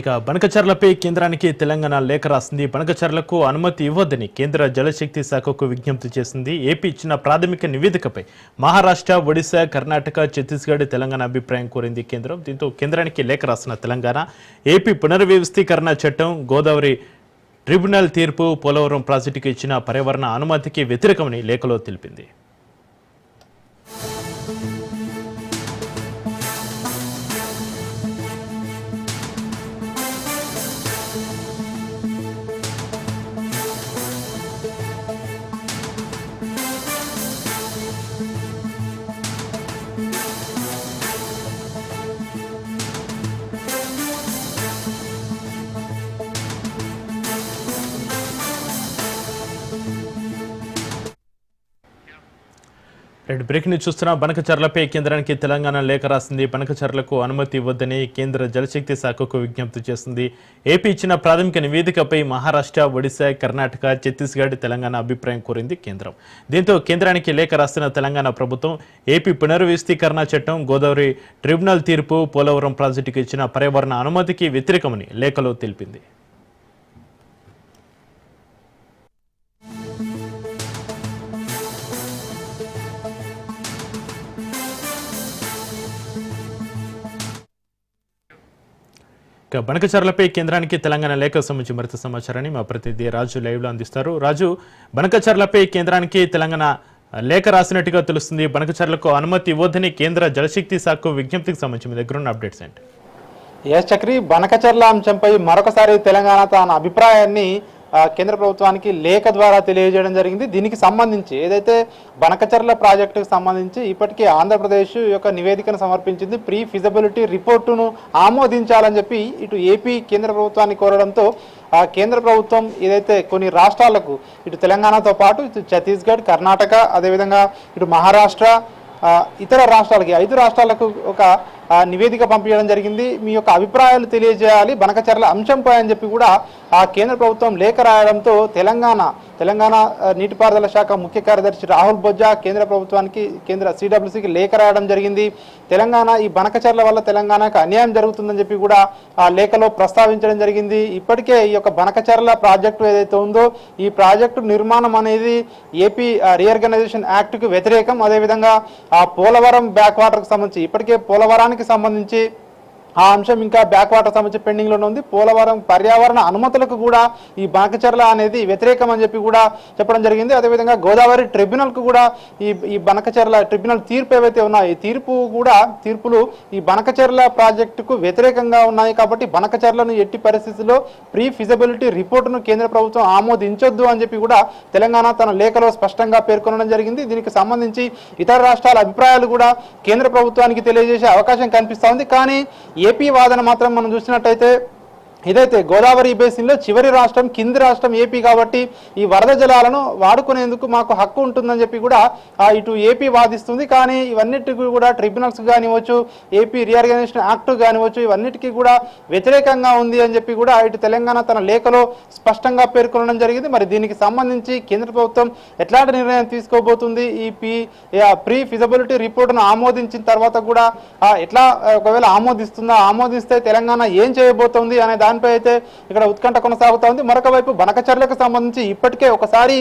ఇక బనకచర్లపై కేంద్రానికి తెలంగాణ లేఖ రాసింది. బనకచర్లకు అనుమతి ఇవ్వద్దని కేంద్ర జలశక్తి శాఖకు విజ్ఞప్తి చేసింది. ఏపీ ఇచ్చిన ప్రాథమిక నివేదికపై మహారాష్ట్ర ఒడిశా కర్ణాటక ఛత్తీస్గఢ్ తెలంగాణ అభిప్రాయం కోరింది కేంద్రం. దీంతో కేంద్రానికి లేఖ రాసిన తెలంగాణ ఏపీ పునర్వ్యవస్థీకరణ చట్టం గోదావరి ట్రిబ్యునల్ తీర్పు పోలవరం ప్రాజెక్టుకు ఇచ్చిన పర్యావరణ అనుమతికి వ్యతిరేకమని లేఖలో తెలిపింది. రెండు బ్రేక్ని చూస్తున్న. బనకచర్లపై కేంద్రానికి తెలంగాణ లేఖ రాసింది. బనకచర్లకు అనుమతి ఇవ్వద్దని కేంద్ర జలశక్తి శాఖకు విజ్ఞప్తి చేసింది. ఏపీ ఇచ్చిన ప్రాథమిక నివేదికపై మహారాష్ట్ర ఒడిశా కర్ణాటక ఛత్తీస్గఢ్ తెలంగాణ అభిప్రాయం కోరింది కేంద్రం. దీంతో కేంద్రానికి లేఖ రాసిన తెలంగాణ ప్రభుత్వం ఏపీ పునర్వ్యవస్థీకరణ చట్టం గోదావరి ట్రిబ్యునల్ తీర్పు పోలవరం ప్రాజెక్టుకు ఇచ్చిన పర్యావరణ అనుమతికి వ్యతిరేకమని లేఖలో తెలిపింది. ఇక బనకచర్లపై కేంద్రానికి తెలంగాణ లేఖ సంబంధించి మరింత సమాచారాన్ని మా ప్రతినిధి రాజు లైవ్లో అందిస్తారు. రాజు బనకచర్లపై కేంద్రానికి తెలంగాణ లేఖ రాసినట్టుగా తెలుస్తుంది. బనకచర్లకు అనుమతి ఇవ్వద్దని కేంద్ర జలశక్తి శాఖకు విజ్ఞప్తికి సంబంధించి మీ దగ్గర ఉన్న అప్డేట్స్ ఏంటి? ఎస్ చక్రి బనకచర్ల అంశంపై మరొకసారి తెలంగాణ తన అభిప్రాయాన్ని కేంద్ర ప్రభుత్వానికి లేఖ ద్వారా తెలియజేయడం జరిగింది. దీనికి సంబంధించి ఏదైతే బనకచర్ల ప్రాజెక్టుకు సంబంధించి ఇప్పటికే ఆంధ్రప్రదేశ్ యొక్క నివేదికను సమర్పించింది ప్రీ ఫిజబిలిటీ రిపోర్టును ఆమోదించాలని చెప్పి ఇటు ఏపీ కేంద్ర ప్రభుత్వాన్ని కోరడంతో ఆ కేంద్ర ప్రభుత్వం ఏదైతే కొన్ని రాష్ట్రాలకు ఇటు తెలంగాణతో పాటు ఇటు ఛత్తీస్గఢ్ కర్ణాటక అదేవిధంగా ఇటు మహారాష్ట్ర ఇతర రాష్ట్రాలకి ఐదు రాష్ట్రాలకు ఒక నివేదిక పంపించడం జరిగింది. మీ యొక్క అభిప్రాయాలు తెలియజేయాలి. బనకచర్ల అంశంపై అని చెప్పి కూడా ఆ కేంద్ర ప్రభుత్వం లేఖ రాయడంతో తెలంగాణ తెలంగాణ నీటిపారుదల శాఖ ముఖ్య కార్యదర్శి రాహుల్ బొజ్జా కేంద్ర ప్రభుత్వానికి కేంద్ర సిడబ్ల్యూసీకి లేఖ రాయడం జరిగింది. తెలంగాణ ఈ బనకచర్ల వల్ల తెలంగాణకు అన్యాయం జరుగుతుందని చెప్పి కూడా ఆ లేఖలో ప్రస్తావించడం జరిగింది. ఇప్పటికే ఈ యొక్క బనకచర్ల ప్రాజెక్టు ఏదైతే ఉందో ఈ ప్రాజెక్టు నిర్మాణం అనేది ఏపీ రీఆర్గనైజేషన్ యాక్ట్కు వ్యతిరేకం. అదేవిధంగా ఆ పోలవరం బ్యాక్ వాటర్కి సంబంధించి ఇప్పటికే పోలవరానికి సంబంధించి ఆ అంశం ఇంకా బ్యాక్ వాటర్ సంబంధించి పెండింగ్లోనే ఉంది. పోలవరం పర్యావరణ అనుమతులకు కూడా ఈ బనకచర్ల అనేది వ్యతిరేకం అని చెప్పి కూడా చెప్పడం జరిగింది. అదేవిధంగా గోదావరి ట్రిబ్యునల్కు కూడా ఈ ఈ బనకచర్ల ట్రిబ్యునల్ తీర్పు ఏవైతే ఉన్నాయో ఈ తీర్పు కూడా తీర్పులు ఈ బనకచర్ల ప్రాజెక్టుకు వ్యతిరేకంగా ఉన్నాయి కాబట్టి బనకచర్లను ఎట్టి పరిస్థితుల్లో ప్రీ ఫిజబిలిటీ రిపోర్టును కేంద్ర ప్రభుత్వం ఆమోదించొద్దు అని చెప్పి కూడా తెలంగాణ తన లేఖలో స్పష్టంగా పేర్కొనడం జరిగింది. దీనికి సంబంధించి ఇతర రాష్ట్రాల అభిప్రాయాలు కూడా కేంద్ర ప్రభుత్వానికి తెలియజేసే అవకాశం కనిపిస్తూ ఉంది. కానీ ఏపీ వాదన మాత్రం మనం చూసినట్టయితే ఇదైతే గోదావరి బేసిన్లో చివరి రాష్ట్రం కింది రాష్ట్రం ఏపీ కాబట్టి ఈ వరద జలాలను వాడుకునేందుకు మాకు హక్కు ఉంటుందని చెప్పి కూడా ఇటు ఏపీ వాదిస్తుంది. కానీ ఇవన్నిటికీ కూడా ట్రిబ్యునల్స్ కానివ్వచ్చు ఏపీ రీఆర్గనైజేషన్ యాక్ట్ కానివ్వచ్చు ఇవన్నిటికీ కూడా వ్యతిరేకంగా ఉంది అని చెప్పి కూడా ఇటు తెలంగాణ తన లేఖలో స్పష్టంగా పేర్కొనడం జరిగింది. మరి దీనికి సంబంధించి కేంద్ర ప్రభుత్వం ఎట్లాంటి నిర్ణయం తీసుకోబోతుంది? ఈ పీ ప్రీ ఫిజబిలిటీ రిపోర్టును ఆమోదించిన తర్వాత కూడా ఎట్లా ఒకవేళ ఆమోదిస్తుందా? ఆమోదిస్తే తెలంగాణ ఏం చేయబోతోంది అనే దానిపై అయితే ఇక్కడ ఉత్కంఠ కొనసాగుతా ఉంది. మరొక వైపు బనకచర్లకు సంబంధించి ఇప్పటికే ఒకసారి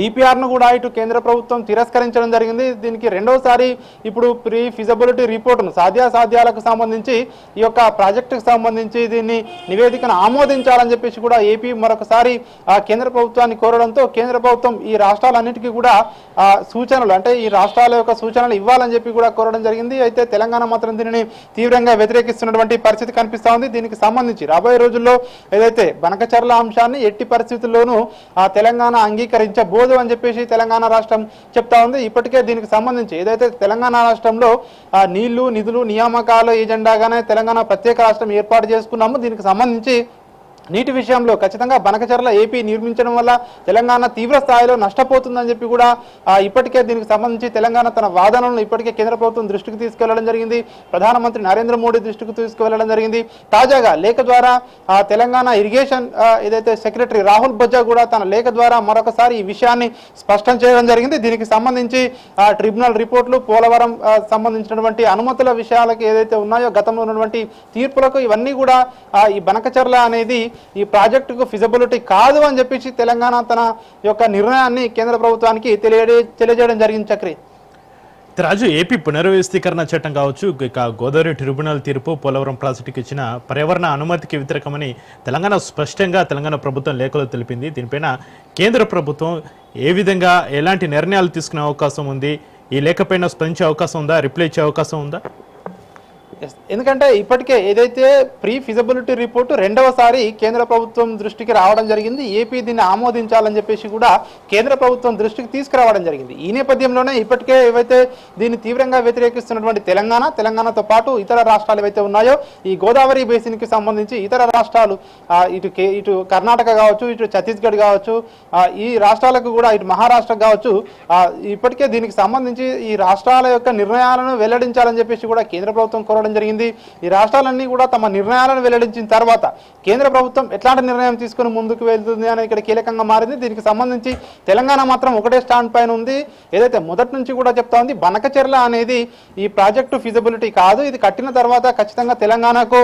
డిపిఆర్ను కూడా ఇటు కేంద్ర ప్రభుత్వం తిరస్కరించడం జరిగింది. దీనికి రెండోసారి ఇప్పుడు ప్రీ ఫిజబిలిటీ రిపోర్టును సాధ్యాసాధ్యాలకు సంబంధించి ఈ యొక్క ప్రాజెక్టుకు సంబంధించి దీన్ని నివేదికను ఆమోదించాలని చెప్పేసి కూడా ఏపీ మరొకసారి ఆ కేంద్ర ప్రభుత్వాన్ని కోరడంతో కేంద్ర ప్రభుత్వం ఈ రాష్ట్రాలన్నిటికీ కూడా సూచనలు అంటే ఈ రాష్ట్రాల యొక్క సూచనలు ఇవ్వాలని చెప్పి కూడా కోరడం జరిగింది. అయితే తెలంగాణ మాత్రం దీనిని తీవ్రంగా వ్యతిరేకిస్తున్నటువంటి పరిస్థితి కనిపిస్తూ ఉంది. దీనికి సంబంధించి రాబోయే రోజుల్లో ఏదైతే బనకచర్ల అంశాన్ని ఎట్టి పరిస్థితుల్లోనూ ఆ తెలంగాణ పోదు అని చెప్పేసి తెలంగాణ రాష్ట్రం చెప్తా ఉంది. ఇప్పటికే దీనికి సంబంధించి ఏదైతే తెలంగాణ రాష్ట్రంలో ఆ నీళ్ళు నిధులు నియామకాలు ఎజెండాగానే తెలంగాణ ప్రత్యేక రాష్ట్రం ఏర్పాటు చేసుకున్నాము దీనికి సంబంధించి నీటి విషయంలో ఖచ్చితంగా బనకచర్ల ఏపీ నిర్మించడం వల్ల తెలంగాణ తీవ్ర స్థాయిలో నష్టపోతుందని చెప్పి కూడా ఇప్పటికే దీనికి సంబంధించి తెలంగాణ తన వాదనలను ఇప్పటికే కేంద్ర ప్రభుత్వం దృష్టికి తీసుకెళ్ళడం జరిగింది. ప్రధానమంత్రి నరేంద్ర మోడీ దృష్టికి తీసుకువెళ్ళడం జరిగింది. తాజాగా లేఖ ద్వారా తెలంగాణ ఇరిగేషన్ ఏదైతే సెక్రటరీ రాహుల్ బొజ్జా కూడా తన లేఖ ద్వారా మరొకసారి ఈ విషయాన్ని స్పష్టం చేయడం జరిగింది. దీనికి సంబంధించి ట్రిబ్యునల్ రిపోర్ట్లు పోలవరం సంబంధించినటువంటి అనుమతుల విషయాలకు ఏదైతే ఉన్నాయో గతంలో ఉన్నటువంటి తీర్పులకు ఇవన్నీ కూడా ఈ బనకచర్ల అనేది ఈ ప్రాజెక్టుకు ఫిజబిలిటీ కాదు అని చెప్పేసి తెలంగాణ తన యొక్క నిర్ణయాన్ని కేంద్ర ప్రభుత్వానికి తెలియజే తెలియజేయడం జరిగింది చక్రి. రాజు ఏపీ పునర్వ్యవస్థీకరణ చట్టం కావచ్చు ఇక గోదావరి ట్రిబ్యునల్ తీర్పు పోలవరం ప్రాజెక్టుకు ఇచ్చిన పర్యావరణ అనుమతికి వ్యతిరేకమని తెలంగాణ స్పష్టంగా తెలంగాణ ప్రభుత్వం లేఖలో తెలిపింది. దీనిపైన కేంద్ర ప్రభుత్వం ఏ విధంగా ఎలాంటి నిర్ణయాలు తీసుకునే అవకాశం ఉంది? ఈ లేఖపైన స్పందించే అవకాశం ఉందా? రిప్లై ఇచ్చే అవకాశం ఉందా? ఎందుకంటే ఇప్పటికే ఏదైతే ప్రీ ఫిజబిలిటీ రిపోర్టు రెండవసారి కేంద్ర ప్రభుత్వం దృష్టికి రావడం జరిగింది ఏపీ దీన్ని ఆమోదించాలని చెప్పేసి కూడా కేంద్ర ప్రభుత్వం దృష్టికి తీసుకురావడం జరిగింది. ఈ నేపథ్యంలోనే ఇప్పటికే ఏవైతే దీన్ని తీవ్రంగా వ్యతిరేకిస్తున్నటువంటి తెలంగాణ తెలంగాణతో పాటు ఇతర రాష్ట్రాలు ఏవైతే ఉన్నాయో ఈ గోదావరి బేసిన్కి సంబంధించి ఇతర రాష్ట్రాలు ఇటు కే ఇటు కర్ణాటక కావచ్చు ఇటు ఛత్తీస్గఢ్ కావచ్చు ఈ రాష్ట్రాలకు కూడా ఇటు మహారాష్ట్ర కావచ్చు ఇప్పటికే దీనికి సంబంధించి ఈ రాష్ట్రాల యొక్క నిర్ణయాలను వెల్లడించాలని చెప్పేసి కూడా కేంద్ర ప్రభుత్వం కోరడం జరిగింది. ఈ రాష్ట్రాలన్నీ కూడా తమ నిర్ణయాలను వెల్లడించిన తర్వాత కేంద్ర ప్రభుత్వం ఎట్లాంటి నిర్ణయం తీసుకుని ముందుకు వెళ్తుంది అనేది ఇక్కడ కీలకంగా మారింది. దీనికి సంబంధించి తెలంగాణ మాత్రం ఒకటే స్టాండ్ పైన ఉంది. ఏదైతే మొదటి నుంచి కూడా చెప్తా ఉంది బనకచెర్ల అనేది ఈ ప్రాజెక్టు ఫిజిబిలిటీ కాదు. ఇది కట్టిన తర్వాత ఖచ్చితంగా తెలంగాణకు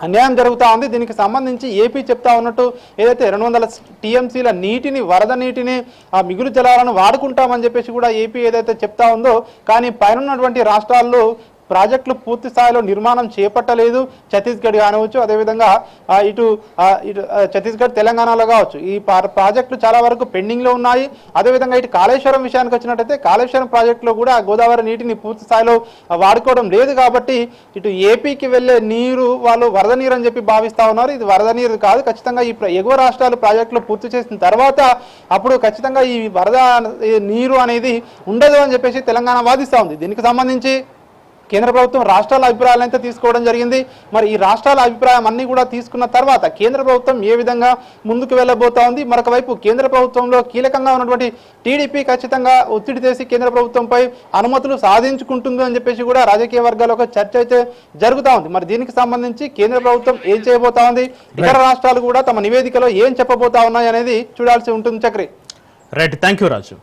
అన్యాయం జరుగుతూ ఉంది. దీనికి సంబంధించి ఏపీ చెప్తా ఉన్నట్టు ఏదైతే రెండు వందల టీఎంసీల నీటిని వరద నీటిని ఆ మిగులు జలాలను వాడుకుంటామని చెప్పేసి కూడా ఏపీ ఏదైతే చెప్తా ఉందో కానీ పైన ఉన్నటువంటి రాష్ట్రాల్లో ప్రాజెక్టులు పూర్తి స్థాయిలో నిర్మాణం చేపట్టలేదు. ఛత్తీస్గఢ్ కానివచ్చు అదేవిధంగా ఇటు ఇటు ఛత్తీస్గఢ్ తెలంగాణలో కావచ్చు. ఈ పా- ప్రాజెక్టులు చాలా వరకు పెండింగ్లో ఉన్నాయి. అదేవిధంగా ఇటు కాళేశ్వరం విషయానికి వచ్చినట్టయితే కాళేశ్వరం ప్రాజెక్టులో కూడా గోదావరి నీటిని పూర్తి స్థాయిలో వాడుకోవడం లేదు కాబట్టి ఇటు ఏపీకి వెళ్ళే నీరు వాళ్ళు వరద నీరు అని చెప్పి భావిస్తూ ఉన్నారు. ఇది వరద నీరు కాదు. ఖచ్చితంగా ఈ ఎగువ రాష్ట్రాలు ప్రాజెక్టులు పూర్తి చేసిన తర్వాత అప్పుడు ఖచ్చితంగా ఈ వరద నీరు అనేది ఉండదు అని చెప్పేసి తెలంగాణ వాదిస్తూ ఉంది. దీనికి సంబంధించి కేంద్ర ప్రభుత్వం రాష్ట్రాల అభిప్రాయాలను అయితే తీసుకోవడం జరిగింది. మరి ఈ రాష్ట్రాల అభిప్రాయం అన్ని కూడా తీసుకున్న తర్వాత కేంద్ర ప్రభుత్వం ఏ విధంగా ముందుకు వెళ్ళబోతా ఉంది? మరొక వైపు కేంద్ర ప్రభుత్వంలో కీలకంగా ఉన్నటువంటి టీడీపీ ఖచ్చితంగా ఒత్తిడి చేసి కేంద్ర ప్రభుత్వంపై అనుమతులు సాధించుకుంటుంది అని చెప్పేసి కూడా రాజకీయ వర్గాల్లో ఒక చర్చ అయితే జరుగుతూ ఉంది. మరి దీనికి సంబంధించి కేంద్ర ప్రభుత్వం ఏం చేయబోతా ఉంది? ఇతర రాష్ట్రాలు కూడా తమ నివేదికలో ఏం చెప్పబోతా ఉన్నాయి అనేది చూడాల్సి ఉంటుంది Chakri. Right thank you Raju